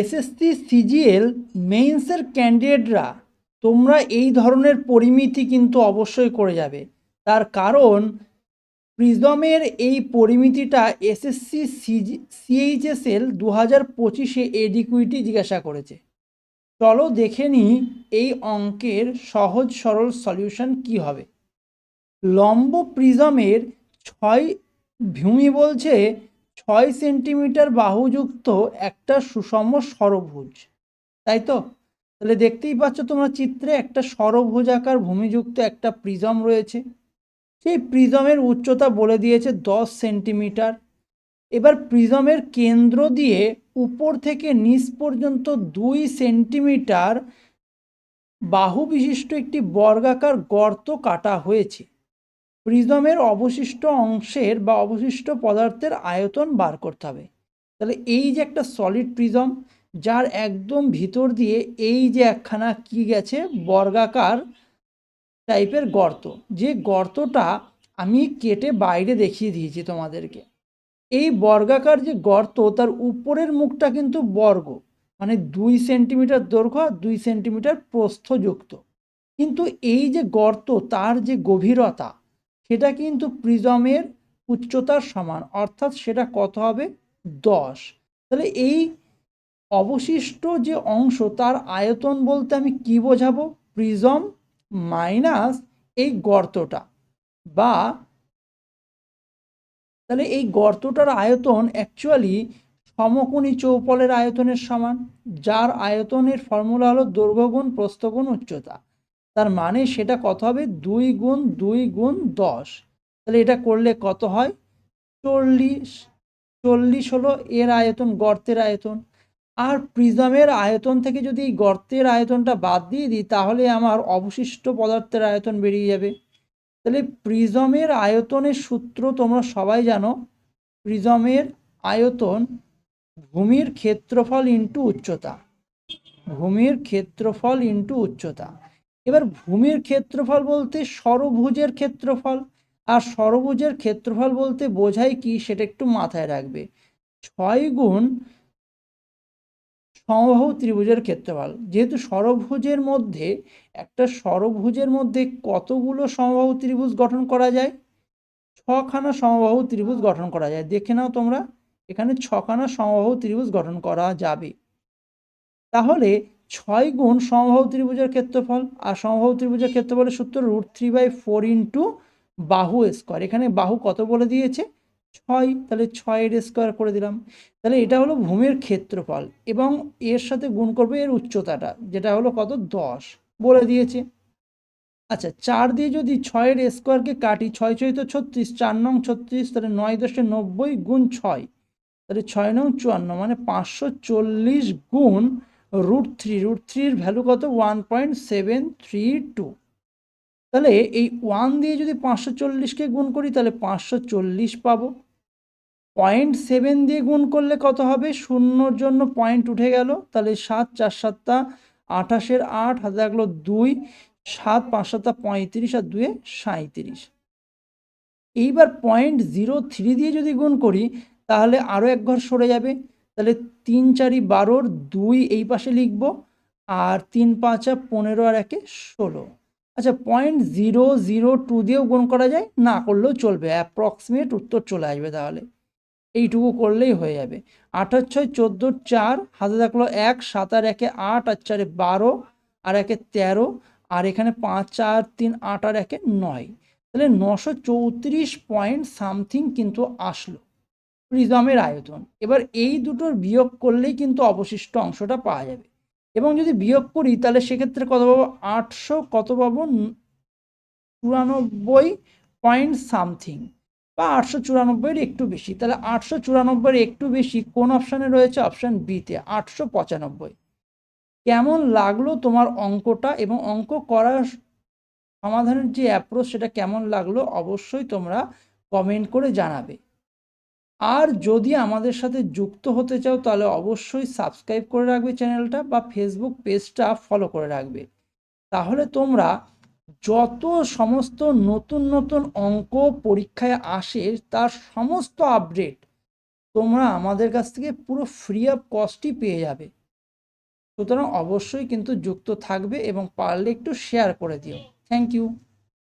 SSC, CGL, মেইনসের ক্যান্ডিডেটরা, তোমরা এই ধরনের পরিমিতি কিন্তু অবশ্যই করে যাবে। তার কারণ, প্রিজমের এই পরিমিতিটা এসএসসি, সিজি, সিএইচএসএল দু হাজার পঁচিশে এডিকুইটি জিজ্ঞাসা করেছে। চলো দেখে নিই এই অঙ্কের সহজ সরল সলিউশন কি হবে। লম্ব প্রিজমের ছয় ভূমি বলছে ছয় সেন্টিমিটার বাহুযুক্ত একটা সুষম সরভুজ। তাই তো? তাহলে দেখতেই পাচ্ছ তোমরা চিত্রে একটা ষড়ভুজাকার ভূমিযুক্ত একটা প্রিজম রয়েছে। সেই প্রিজমের উচ্চতা বলে দিয়েছে দশ সেন্টিমিটার। এবার প্রিজমের কেন্দ্র দিয়ে উপর থেকে নিচ পর্যন্ত দুই সেন্টিমিটার বাহু বিশিষ্ট একটি বর্গাকার গর্ত কাটা হয়েছে। প্রিজমের অবশিষ্ট অংশের বা অবশিষ্ট পদার্থের আয়তন বার করতে হবে। তাহলে এই যে একটা সলিড প্রিজম যার একদম ভিতর দিয়ে এই যে একখানা কি গেছে? বর্গাকার টাইপের গর্ত। যে গর্তটা আমি কেটে বাইরে দেখিয়ে দিয়েছি তোমাদেরকে। এই বর্গাকার যে গর্ত, তার উপরের মুখটা কিন্তু বর্গ। মানে দুই সেন্টিমিটার দৈর্ঘ্য আর দুই সেন্টিমিটার প্রস্থযুক্ত। কিন্তু এই যে গর্ত, তার যে গভীরতা সেটা কিন্তু প্রিজমের উচ্চতার সমান, অর্থাৎ সেটা কত হবে? দশ। তাহলে এই অবশিষ্ট যে অংশ, তার আয়তন বলতে আমি কি বোঝাবো? প্রিজম মাইনাস এই গর্তটা। বা তাহলে এই গর্তটার আয়তন অ্যাকচুয়ালি সমকোণী চৌপলের আয়তনের সমান, যার আয়তনের ফর্মুলা হলো দৈর্ঘ্য গুণ প্রস্থ গুণ উচ্চতা। তার মানে সেটা কত হবে? দুই গুণ দুই গুণ দশ। তাহলে এটা করলে কত হয়? চল্লিশ। চল্লিশ হলো এর আয়তন, গর্তের আয়তন। আর প্রিজমের আয়তন থেকে যদি গর্তের আয়তনটা বাদ দিয়ে দিই, তাহলে আমার অবশিষ্ট পদার্থের আয়তন বেরিয়ে যাবে। তাহলে প্রিজমের আয়তনের সূত্র তোমরা সবাই জানো। প্রিজমের আয়তন ভূমির ক্ষেত্রফল ইন্টু উচ্চতা। ভূমির ক্ষেত্রফল ইন্টু উচ্চতা। এবার ভূমির ক্ষেত্রফল বলতে সরভুজের ক্ষেত্রফল। আর ষড়ভুজের ক্ষেত্রফল বলতে বোঝায় কি সেটা একটু মাথায় রাখবে। ছয় গুণ সমবাহু ত্রিভুজের ক্ষেত্রফল। যেহেতু ষড়ভুজের মধ্যে, একটা ষড়ভুজের মধ্যে কতগুলো সমবাহু ত্রিভুজ গঠন করা যায়? ছখানা সমবাহু ত্রিভুজ গঠন করা যায়। দেখে নাও তোমরা, এখানে ছখানা সমবাহু ত্রিভুজ গঠন করা যাবে। তাহলে ছয় গুণ সমবাহু ত্রিভুজের ক্ষেত্রফল, আর সমবাহু ত্রিভুজের ক্ষেত্রফলের সূত্র root three by four into বাহু স্কোয়ার। এখানে বাহু কত বলে দিয়েছে? ছয়। তাহলে ছয়ের স্কোয়ার করে দিলাম। তাহলে এটা হলো ভূমির ক্ষেত্রফল, এবং এর সাথে গুণ করবে এর উচ্চতাটা, যেটা হলো কত? দশ বলে দিয়েছে। আচ্ছা চার দিয়ে যদি ছয়ের স্কোয়ারকে কাটি, ছয় ছয় তো ছত্রিশ, চার নং ছত্রিশ, তাহলে নয় দশে নব্বই গুণ ছয়। তাহলে ছয় নং চুয়ান্ন মানে পাঁচশো চল্লিশ গুণ রুট থ্রি রুট থ্রির ভ্যালু কত? One point seven three two তাহলে এই ওয়ান দিয়ে যদি পাঁচশো চল্লিশকে গুণ করি, তাহলে পাঁচশো চল্লিশ পাবো। পয়েন্ট সেভেন দিয়ে গুণ করলে কত হবে? শূন্যর জন্য পয়েন্ট উঠে গেল। তাহলে সাত, চার, সাতটা, আঠাশের আট হাতে লাগল দুই, সাত, পাঁচ, সাতটা, পঁয়ত্রিশ, আর দুয়ে সাঁত্রিশ এইবার পয়েন্ট জিরো থ্রি দিয়ে যদি গুণ করি, তাহলে আরও এক ঘর সরে যাবে। তাহলে তিন চারি বারোর দুই এই পাশে লিখব আর তিন পাঁচা পনেরো আর একে ষোলো। আচ্ছা পয়েন্ট জিরো জিরো টু দিয়েও গুণ করা যায়, না করলেও চলবে। অ্যাপ্রক্সিমেট উত্তর চলে আসবে তাহলে। এইটুকু করলেই হয়ে যাবে। আঠাশ ছয় চোদ্দোর চার, হাতে থাকল এক, সাত আর একে আট আর চারে বারো আর একে তেরো আর এখানে পাঁচ, চার, তিন, আট আর একে নয়। তাহলে নশো চৌত্রিশ পয়েন্ট সামথিং কিন্তু আসলো। প্রিজমের আয়তন। এবার এই দুটোর বিয়োগ করলেই কিন্তু অবশিষ্ট অংশটা পাওয়া যাবে। এবং যদি বিয়োগ করি, তাহলে সেক্ষেত্রে কত পাবো? আটশো কত পাবো? চুরানব্বই পয়েন্ট সামথিং বা আটশো চুরানব্বইয়ের একটু বেশি। তাহলে আটশো চুরানব্বইয়ের একটু বেশি কোন অপশানে রয়েছে? অপশান বিতে আটশো পঁচানব্বই। কেমন লাগল তোমার অঙ্কটা এবং অঙ্ক করার সমাধানের যে অ্যাপ্রোচ সেটা কেমন লাগল? অবশ্যই তোমরা কমেন্ট করে জানাবে। আর যদি আমাদের সাথে যুক্ত হতে চাও, তাহলে অবশ্যই সাবস্ক্রাইব করে রাখবে চ্যানেলটা বা ফেসবুক পেজটা ফলো করে রাখবে। তাহলে তোমরা যত সমস্ত নতুন নতুন অঙ্ক পরীক্ষায় আসে, তার সমস্ত আপডেট তোমরা আমাদের কাছ থেকে পুরো ফ্রি অফ কস্টই পেয়ে যাবে। সুতরাং অবশ্যই কিন্তু যুক্ত থাকবে এবং পারলে একটু শেয়ার করে দিও। Thank you